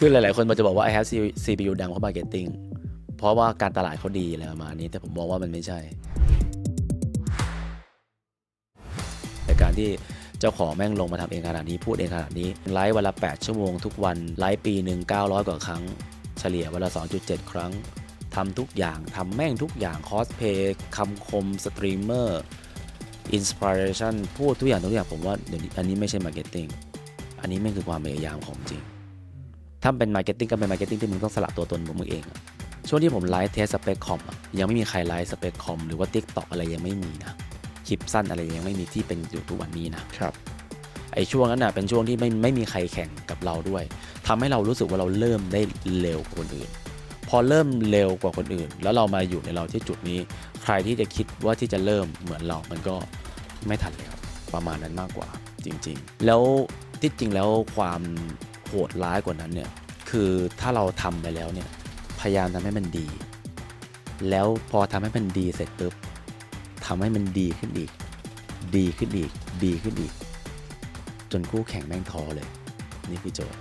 คือหลาย ๆ คนมันจะบอกว่า I have CPU ดังเพราะ marketing เพราะว่าการตลาดเขาดีอะไรประมาณนี้ แต่ผมมองว่ามันไม่ใช่ แต่การที่เจ้าของแม่งลงมาทำเองขนาดนี้พูดเองขนาดนี้ ไลฟ์วันละ 8 ชั่วโมงทุกวัน ไลฟ์ปีหนึ่ง900 กว่าครั้ง เฉลี่ยวันละ 2.7 ครั้งทำทุกอย่างทำแม่งทุกอย่างคอสเพย์คำคมสตรีมเมอร์อินสปิเรชันพูดทุกอย่างทุกอย่างผมว่าเดี๋ยวนี้อันนี้ไม่ใช่มาร์เก็ตติ้งอันนี้แม่งคือความพยายามของจริง ถ้าเป็นมาร์เก็ตติ้งก็เป็นมาร์เก็ตติ้งที่มึงต้องสละตัวตนของมึงเองอะช่วงที่ผมไลฟ์เทสสเปคคอมอะยังไม่มีใครไลฟ์สเปคคอมหรือว่า t ิ k t o k อะไรยังไม่มีนะคลิปสั้นอะไรยังไม่มีที่เป็นอยู่ทุกวันนี้นะครับไอ้ช่วงนั้นน่ะเป็นช่วงที่ไม่ไม่มีใครแข่งกับเราด้วยทำให้เรารู้สึกว่าเราเริ่มได้เร็วกว่าคนอื่น พอเริ่มเร็วกว่าคนอื่น แล้วเรามาอยู่ในเราที่จุดนี้ ใครที่จะคิดว่าที่จะเริ่มเหมือนเรา มันก็ไม่ทันเลยครับประมาณนั้นมากกว่าจริง ๆ แล้วที่จริงแล้วความ โหดร้ายกว่านั้นเนี่ยคือถ้าเราทำไปแล้วเนี่ยพยายามทำให้มันดี แล้วพอทำให้มันดีเสร็จปุ๊บทำให้มันดีขึ้นอีก ดีขึ้นอีก ดีขึ้นอีก จนคู่แข่งแม่งท้อเลย นี่คือโจทย์